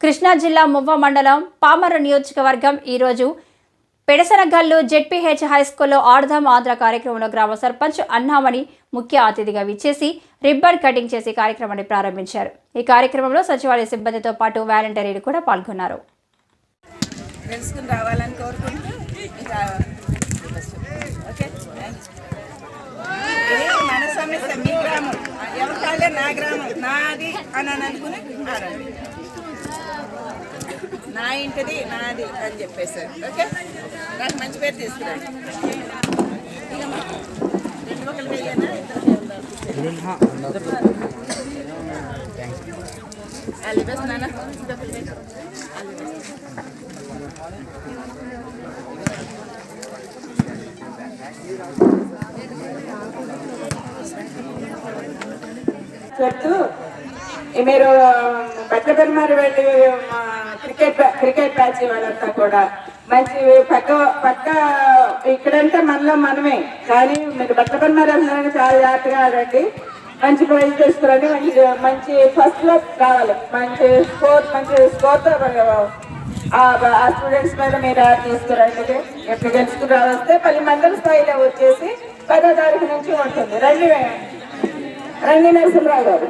కృష్ణా జిల్లా మువ్వ మండలం పామర నియోజకవర్గం ఈరోజు పెడసనగల్లు జెడ్పీహెచ్ హై స్కూల్లో ఆడదాం ఆంధ్ర కార్యక్రమంలో గ్రామ సర్పంచ్ అన్నామణి ముఖ్య అతిథిగా విచ్చేసి రిబ్బన్ కటింగ్ చేసి కార్యక్రమాన్ని ప్రారంభించారు. ఈ కార్యక్రమంలో సచివాలయ సిబ్బందితో పాటు వాలంటీర్లు కూడా పాల్గొన్నారు. నా గ్రామం. నాది అని అని అనుకుని నా ఇంటిది నాది అని చెప్పేసారు ఓకే? నాకు మంచి పేరు తీసుకురండి. ఇకమ్మా, రెండు పెద్ద పెరుమారి వెళ్ళి క్రికెట్ క్రికెట్ బ్యాచ్ వాళ్ళంతా కూడా మంచి పక్క పక్క ఇక్కడంతా మనలో మనమే. కానీ మీరు బట్టబెరమారి వెళ్తున్నారని చాలా జాగ్రత్తగా ఆడండి మంచి ప్రైజ్ తీసుకురండి. మంచి మంచి ఫస్ట్లో రావాలి. మంచి స్కోర్ మంచి స్కోర్తో ఆ స్టూడెంట్స్ మీద మీరు తీసుకురండి. ఎప్పుడు గెలుచుకుని రావస్తే పది మండల స్థాయిలో వచ్చేసి పదో తారీఖు నుంచి ఉంటుంది. రండి రండి నరసింహరావు గారు.